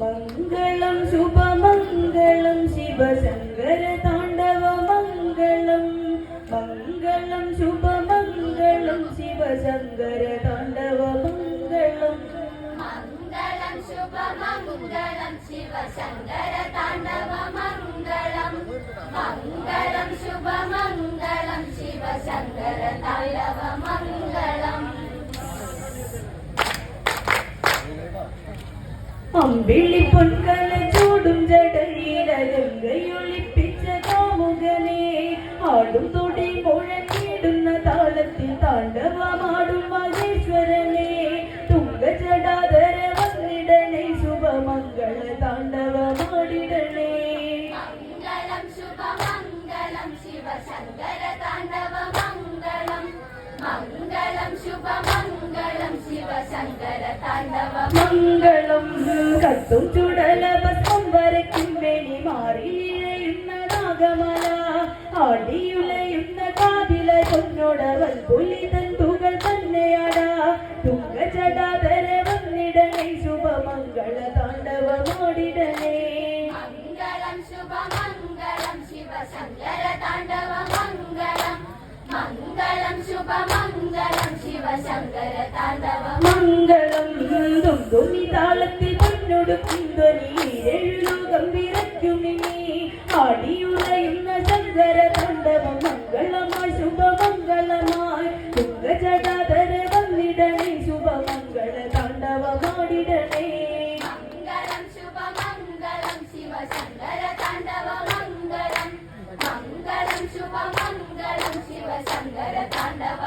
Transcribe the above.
മംഗളം ശുഭമംഗളം ശിവശങ്കര താണ്ഡവ മംഗളം മംഗളം ശുഭമംഗളം ശിവശങ്കര താണ്ഡവ മംഗളം മംഗളം ശുഭമംഗളം ശിവശങ്കര താണ്ഡവ മംഗളം മംഗളം ശുഭമംഗളം ശിവശങ്കര താണ്ഡവ മംഗളം അമ്പിളി പൊൻകല ചൂടും ജടയിലരങ്കയൊളിപ്പിച്ച കാമുകനെ ആടും തൊടി മുഴങ്ങിടുന്ന താളത്തിൽ താണ്ഡവമാടും മംഗളം കത്തും ചുടലഭസ്മം വരയ്ക്കും വേണി മാറിയിഴയുന്ന നാഗമല ആടിയുലയുന്ന കാതില പൊന്നോടവൽ പുലി തന്തുകൾ തന്നെയാടാ തുങ്കജടാധര വന്നിടണേ ശുഭമംഗള താണ്ഡവമാടിടണേ മംഗളം ശുഭമംഗളം ശിവശങ്കര താണ്ഡവ മംഗളം മംഗളം ശുഭമംഗളം ശിവശങ്കര താണ്ഡവ മംഗളം തുമ്പുമി താളത്തിൽ പൊന്നൊടുക്കും ധ്വനിയിലെഴുലോകം വിറയ്ക്കുമിനി ആടിയുലയുന്ന ശങ്കര താണ്ഡവം മംഗളമായി ശുഭമംഗളമായി. തുങ്കജടാധര വന്നിടണേ ശുഭമംഗള താണ്ഡവമാടിടണേ മംഗളം ശുഭമംഗളം ശിവശങ്കര താണ്ഡവ മംഗളം മംഗളം ശുഭമംഗളം ശിവശങ്കര താണ്ഡവ